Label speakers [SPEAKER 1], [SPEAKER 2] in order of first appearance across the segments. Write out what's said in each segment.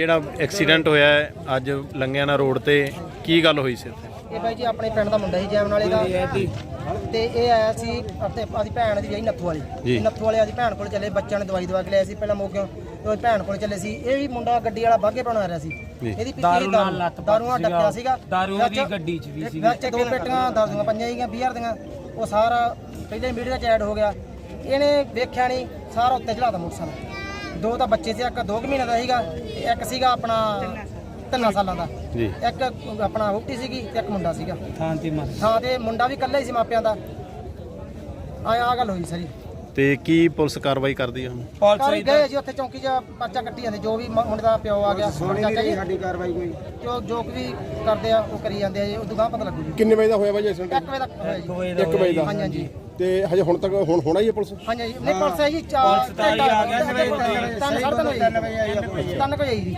[SPEAKER 1] ਜਿਹੜਾ ਐਕਸੀਡੈਂਟ ਹੋਇਆ ਹੈ ਅੱਜ ਲੰਗਿਆਣਾ ਰੋਡ ਤੇ ਕੀ ਗੱਲ ਹੋਈ ਸੀ ਇੱਥੇ?
[SPEAKER 2] ਇਹ ਬਾਈ ਜੀ ਆਪਣੇ ਪਿੰਡ ਦਾ ਮੁੰਡਾ ਸੀ ਜੈਮਨ ਵਾਲੇ ਦਾ। ਤੇ ਇਹ ਆਇਆ ਸੀ ਅਤੇ ਆਦੀ ਭੈਣ ਦੀ ਜਾਈ ਨੱਥੂ ਵਾਲੀ। ਨੱਥੂ ਵਾਲੇ ਆਦੀ ਭੈਣ ਕੋਲ ਚੱਲੇ ਬੱਚਿਆਂ ਨੇ ਦਵਾਈ ਦਵਾ ਕੇ ਲਿਆ ਸੀ ਪਹਿਲਾਂ ਮੋਕਿਓ ਤੇ ਭੈਣ ਕੋਲ ਚੱਲੇ ਸੀ। ਇਹ ਵੀ ਮੁੰਡਾ ਗੱਡੀ ਵਾਲਾ ਬਾਗੇ ਬਣਾ ਰਿਹਾ ਸੀ। ਇਹਦੀ ਪਿੱਛੇ ਦਾਰੂ ਨਾਲ ਲੱਤ ਦਾਰੂ ਨਾਲ ਡੱਕਿਆ ਸੀਗਾ।
[SPEAKER 3] ਦਾਰੂ ਦੀ ਗੱਡੀ 'ਚ ਵੀ ਸੀ
[SPEAKER 2] ਵਿੱਚ ਦੋ ਪੇਟੀਆਂ ਦਾਰੂਆਂ ਪਈਆਂ ਸੀਗੀਆਂ 20 ਦੀਆਂ। ਉਹ ਸਾਰਾ ਪਹਿਲੇ ਮੀਡੀਆ 'ਚ ਐਡ ਹੋ ਗਿਆ। ਇਹਨੇ ਵੇਖਿਆ ਨਹੀਂ ਸਾਰਾ ਉੱਤੇ ਚੜਾਤਾ ਮੋਟਰਸਾਈਕਲ। ਦੋ ਤਾਂ ਬੱਚੇ ਸੀ ਇੱਕ 2 ਮਹੀਨੇ ਦਾ ਸੀਗਾ ਤੇ ਇੱਕ ਸੀਗਾ ਆਪਣਾ ਤਿੰਨਾਂ ਸਾਲਾਂ ਦਾ।
[SPEAKER 1] ਜੀ।
[SPEAKER 2] ਇੱਕ ਆਪਣਾ ਵਹੁਟੀ ਸੀਗੀ ਤੇ ਇੱਕ ਮੁੰਡਾ ਸੀਗਾ।
[SPEAKER 3] ਥਾਂ ਤੇ ਮਰ
[SPEAKER 2] ਥਾਂ ਤੇ ਮੁੰਡਾ ਵੀ ਇਕੱਲਾ ਹੀ ਸੀ ਮਾਪਿਆਂ ਦਾ। ਆ ਆ ਗੱਲ ਹੋਈ ਸਾਰੀ।
[SPEAKER 1] ਤੇ ਕੀ ਪੁਲਿਸ ਕਾਰਵਾਈ ਕਰਦੀ ਹੈ ਹੁਣ?
[SPEAKER 2] ਕਾਰੀ ਗਏ ਜੀ ਉੱਥੇ ਚੌਂਕੀ 'ਚ ਪਰਚਾ ਕੱਟੀ ਜਾਂਦੇ ਜੋ ਵੀ ਮੁੰਡੇ ਦਾ ਪਿਓ ਆ ਗਿਆ ਚਾਚਾ ਜੀ ਸਾਡੀ ਕਾਰਵਾਈ ਕੋਈ। ਜੋ ਜੋ ਵੀ ਕਰਦੇ ਆ ਉਹ ਕਰੀ ਜਾਂਦੇ ਆ ਜੀ ਉਦੋਂ ਬਾਅਦ ਪਤਾ ਲੱਗੂ ਜੀ।
[SPEAKER 4] ਕਿੰਨੇ ਵਜੇ ਦਾ ਹੋਇਆ ਬਾਈ ਐਕਸੀਡੈਂਟ
[SPEAKER 2] 1 ਵਜੇ ਤੱਕ ਹੋਇਆ ਜੀ।
[SPEAKER 4] 1 ਵਜੇ ਦਾ
[SPEAKER 2] ਹਾਂਜੀ ਹਾਂਜੀ।
[SPEAKER 4] ਤੇ ਹਜੇ ਹੁਣ ਤੱਕ ਹੁਣ ਹੋਣਾ ਹੀ ਹੈ ਪੁਲਿਸ?
[SPEAKER 2] ਹਾਂਜੀ ਹਾਂਜੀ। ਨਹੀਂ ਪੁਲਿਸ ਹੈ ਜੀ ਚਾਰ
[SPEAKER 3] ਪੁਲਿਸ ਤਾਂ ਜੀ ਆ ਗਿਆ ਸਵੇਰੇ ਦੇ।
[SPEAKER 2] ਤਿੰਨ ਸਾਢੇ ਤਿੰਨ ਵਜੇ ਤਿੰਨ ਵਜੇ ਆਈ ਤਿੰਨ ਕੁ ਵਜੇ ਆਈ ਜੀ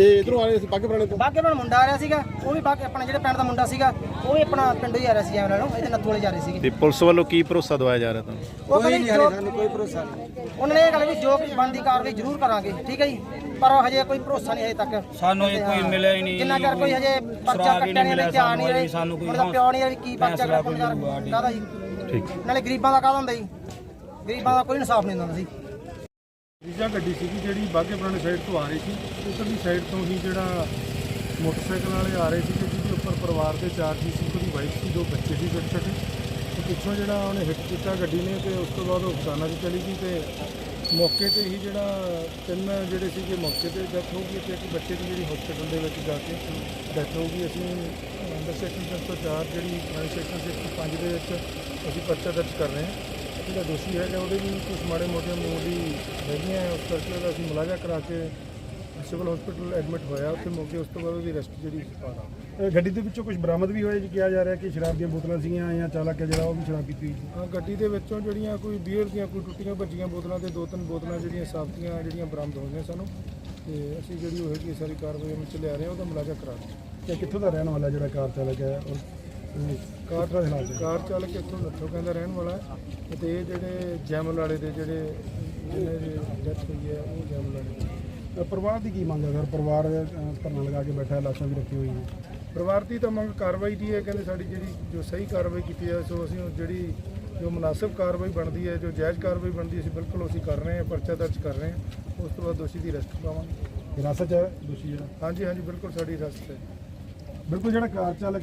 [SPEAKER 4] ਇਹ ਇਧਰੋਂ ਆ ਰਹੇ ਸੀ ਬਾਗੇ ਪੁਰਾਣੇ ਤੋਂ?
[SPEAKER 2] ਬਾਗੇ ਨਾਲ ਮੁੰਡਾ ਆ ਰਿਹਾ ਸੀਗਾ ਉਹ ਵੀ ਬਾਗੇ ਆਪਣਾ ਜਿਹੜੇ ਪਿੰਡ ਦਾ ਮੁੰਡਾ ਸੀਗਾ ਉਹ ਵੀ ਆਪਣਾ ਪਿੰਡੋਂ ਹੀ ਆ ਰਿਹਾ ਸੀ ਐਵੇਂ ਨਾਲੋਂ ਇਹਦੇ ਨੱਥੂ ਵਾਲੇ ਜਾ ਰਹੇ ਸੀਗੇ।
[SPEAKER 1] ਤੇ ਪੁਲਿਸ ਵੱਲੋਂ ਕੀ ਭਰੋਸਾ ਦਵਾਇਆ ਜਾ ਰਿਹਾ ਤੁਹਾਨੂੰ?
[SPEAKER 2] ਉਹ ਕਹਿੰਦੇ ਸਾਨੂੰ ਕੋਈ ਭਰੋਸਾ ਨਹੀਂ। ਉਹਨਾਂ ਨੇ ਇਹ ਗੱਲ ਵੀ ਜੋ ਕੁਝ ਬਣਦੀ ਕਾਰਵਾਈ ਜ਼ਰੂਰ ਕਰਾਂਗੇ ਠੀਕ ਹੈ ਜੀ? ਪਰ ਉਹ ਹਜੇ ਕੋਈ ਭਰੋਸਾ ਨਹੀਂ ਹਜੇ ਤੱਕ।
[SPEAKER 3] ਸਾਨੂੰ ਇਹ ਕੋਈ ਮਿਲਿਆ ਹੀ ਨਹੀਂ।
[SPEAKER 2] ਜਿੰਨਾ ਚਿਰ ਕੋਈ ਹਜੇ ਪਰਚਾ
[SPEAKER 3] ਸ਼ਰਾਬ ਹੀ
[SPEAKER 2] ਕੱਟਿਆ
[SPEAKER 3] ਨਹੀਂ
[SPEAKER 2] ਨਹੀਂ
[SPEAKER 3] ਮਿਲਿਆ
[SPEAKER 2] ਧਿਆਨ ਨਹੀਂ
[SPEAKER 3] ਸਾਨੂੰ
[SPEAKER 2] ਰਹੇ।
[SPEAKER 3] ਸਾਨੂੰ ਕੋਈ
[SPEAKER 2] ਉਹਦਾ ਪਿਓ ਨਹੀਂ ਕੀ ਪਰਚਾ
[SPEAKER 3] ਫੈਸਲਾ ਕੋਈ ਨਹੀਂ
[SPEAKER 2] ਕਾਹਦਾ ਜੀ?
[SPEAKER 1] ਠੀਕ।
[SPEAKER 2] ਨਾਲੇ ਗਰੀਬਾਂ ਦਾ ਕਾਹਦਾ ਹੁੰਦਾ ਜੀ? ਗਰੀਬਾਂ ਦਾ ਕੋਈ ਇਨਸਾਫ ਨਹੀਂ ਹੁੰਦਾ ਸੀ।
[SPEAKER 5] ਰੀਜਾ ਗੱਡੀ ਸੀਗੀ ਜਿਹੜੀ ਬਾਗੇ ਪੁਰਾਣੇ ਸਾਈਡ ਤੋਂ ਆ ਰਹੀ ਸੀ। ਉਧਰਲੀ ਸਾਈਡ ਤੋਂ ਹੀ ਜਿਹੜਾ ਮੋਟਰਸਾਈਕਲ ਵਾਲੇ ਆ ਰਹੇ ਸੀ ਜਿਹਦੇ ਉੱਪਰ ਪਰਿਵਾਰ ਦੇ ਚਾਰ ਜੀ ਸੀ, ਉਹਦੀ ਵਾਈਫ ਸੀ, ਦੋ ਬੱਚੇ ਸੀ ਛੋਟੇ ਛੋਟੇ। ਤੇ ਪਿੱਛੋਂ ਜਿਹੜਾ ਉਹਨੇ ਹਿੱਟ ਕੀਤਾ ਗੱਡੀ ਨੇ ਤੇ ਉਸ ਤੋਂ ਬਾਅਦ ਉਹ ਹਸਪਤਾਲਾਂ 'ਚ ਚਲੀ ਗਈ ਤੇ ਮੌਕੇ ਤੇ ਹੀ ਜਿਹੜਾ ਤਿੰਨ ਜਿਹੜੇ ਸੀਗੇ ਮੌਕੇ ਤੇ ਡੈਥ ਹੋ ਗਈ ਤੇ ਇੱਕ ਬੱਚੇ ਦੀ ਜਿਹੜੀ ਹਸਪੀਟਲ ਦੇ ਵਿੱਚ ਜਾ ਕੇ ਡੈਥ ਹੋ ਗਈ। ਅਸੀਂ ਅੰਡਰ ਸੈਕਸ਼ਨ 304 ਜਿਹੜੀ ਪੁਰਾਣੀ ਸੈਕਸ਼ਨ 105 ਦੇ ਵਿੱਚ ਅਸੀਂ ਪਰਚਾ ਦਰਜ ਕਰ ਰਹੇ ਹਾਂ। ਜਿਹੜਾ ਦੋਸ਼ੀ ਹੈਗਾ ਉਹਦੇ ਵੀ ਕੁਝ ਮਾੜੇ ਮੋਟੇ ਮਾਮੂਲੀ ਹੈਗੀਆਂ ਉਸ ਕਰਕੇ ਉਹਦਾ ਅਸੀਂ ਮੁਲਾਜ਼ਾ ਕਰਾ ਕੇ ਸਿਵਲ ਹਸਪੀਟਲ ਐਡਮਿਟ ਹੋਇਆ। ਉੱਥੇ ਮੌਕੇ ਉਸ ਤੋਂ ਬਾਅਦ ਉਹਦੀ ਰੈਸਟ ਜਿਹੜੀ ਪਾਣਾ
[SPEAKER 4] ਗੱਡੀ ਦੇ ਵਿੱਚੋਂ ਕੁਝ ਬਰਾਮਦ ਵੀ ਹੋਇਆ ਜੀ? ਕਿਹਾ ਜਾ ਰਿਹਾ ਕਿ ਸ਼ਰਾਬ ਦੀਆਂ ਬੋਤਲਾਂ ਸੀਗੀਆਂ ਜਾਂ ਚਾਲਕ ਹੈ ਜਿਹੜਾ ਉਹ ਵੀ ਸ਼ਰਾਬ ਪੀਤੀ ਹੋਈ ਸੀ?
[SPEAKER 5] ਹਾਂ ਗੱਡੀ ਦੇ ਵਿੱਚੋਂ ਜਿਹੜੀਆਂ ਕੋਈ ਬੀਅਰ ਦੀਆਂ ਕੋਈ ਟੁੱਟੀਆਂ ਭੱਜੀਆਂ ਬੋਤਲਾਂ ਤੇ ਦੋ ਤਿੰਨ ਬੋਤਲਾਂ ਜਿਹੜੀਆਂ ਸਾਫਤੀਆਂ ਜਿਹੜੀਆਂ ਬਰਾਮਦ ਹੋਈਆਂ ਸਾਨੂੰ ਤੇ ਅਸੀਂ ਜਿਹੜੀ ਉਹ ਹੈਗੀ ਸਾਰੀ ਕਾਰਵਾਈ ਅਮਲ ਚ ਲਿਆ ਰਹੇ ਹਾਂ ਉਹਦਾ ਮੁਲਾਜ਼ਾ ਕਰਾ ਰਹੇ ਹਾਂ।
[SPEAKER 4] ਕਿ ਕਿੱਥੋਂ ਦਾ ਰਹਿਣ ਵਾਲਾ ਜਿਹੜਾ ਕਾਰ ਚਾਲਕ ਹੈ? ਅਹ, ਕਾਰ ਹੈ
[SPEAKER 5] ਕਾਰ ਚਾਲਕ ਇੱਥੋਂ ਲੱਥੋ ਕਹਿੰਦਾ ਰਹਿਣ ਵਾਲਾ ਹੈ। ਤੇ ਇਹ ਜਿਹੜੇ ਜੈਮਲ ਵਾਲੇ ਦੇ ਜਿਹੜੇ ਜਿਹਨੇ ਦੀ ਡੈਥ ਹੋਈ ਹੈ ਉਹ ਜੈਮਲ ਵਾਲੇ ਦੇ।
[SPEAKER 4] ਪਰਿਵਾਰ ਦੀ ਕੀ ਮੰਗ ਹੈ? ਸਰ ਪਰਿਵਾਰ ਅਹ, ਧਰਨਾ ਲਗਾ ਕੇ ਬੈਠਾ ਹੈ ਲਾਸ਼ਾਂ ਵੀ ਰੱਖੀ ਹੋਈਆਂ
[SPEAKER 5] ਪਰਿਵਾਰ ਦੀ ਤਾਂ ਮੰਗ ਕਾਰਵਾਈ ਦੀ ਹੈ ਕਹਿੰਦੇ ਸਾਡੀ ਜਿਹੜੀ ਜੋ ਸਹੀ ਕਾਰਵਾਈ ਕੀਤੀ ਜਾਵੇ ਸੋ ਅਸੀਂ ਉਹ ਜਿਹੜੀ ਜੋ ਮੁਨਾਸਿਬ ਕਾਰਵਾਈ ਬਣਦੀ ਹੈ ਜੋ ਜਾਇਜ਼ ਕਾਰਵਾਈ ਬਣਦੀ ਹੈ ਅਸੀਂ ਬਿਲਕੁਲ ਅਸੀਂ ਕਰ ਰਹੇ ਹਾਂ ਪਰਚਾ ਦਰਜ ਕਰ ਰਹੇ ਹਾਂ। ਉਸ ਤੋਂ ਬਾਅਦ ਦੋਸ਼ੀ ਦੀ ਅਰੈਸਟ ਪਾਵਾਂਗੇ।
[SPEAKER 4] ਹਿਰਾਸਤ 'ਚ ਹੈ? ਦੋਸ਼ੀ ਜਿਹੜਾ।
[SPEAKER 5] ਹਾਂਜੀ ਹਾਂਜੀ ਬਿਲਕੁਲ ਸਾਡੀ ਅਰੈਸਟ ਹੈ।
[SPEAKER 4] ਬਿਲਕੁਲ ਜਿਹੜਾ ਕਾਰ ਚਾਲਕ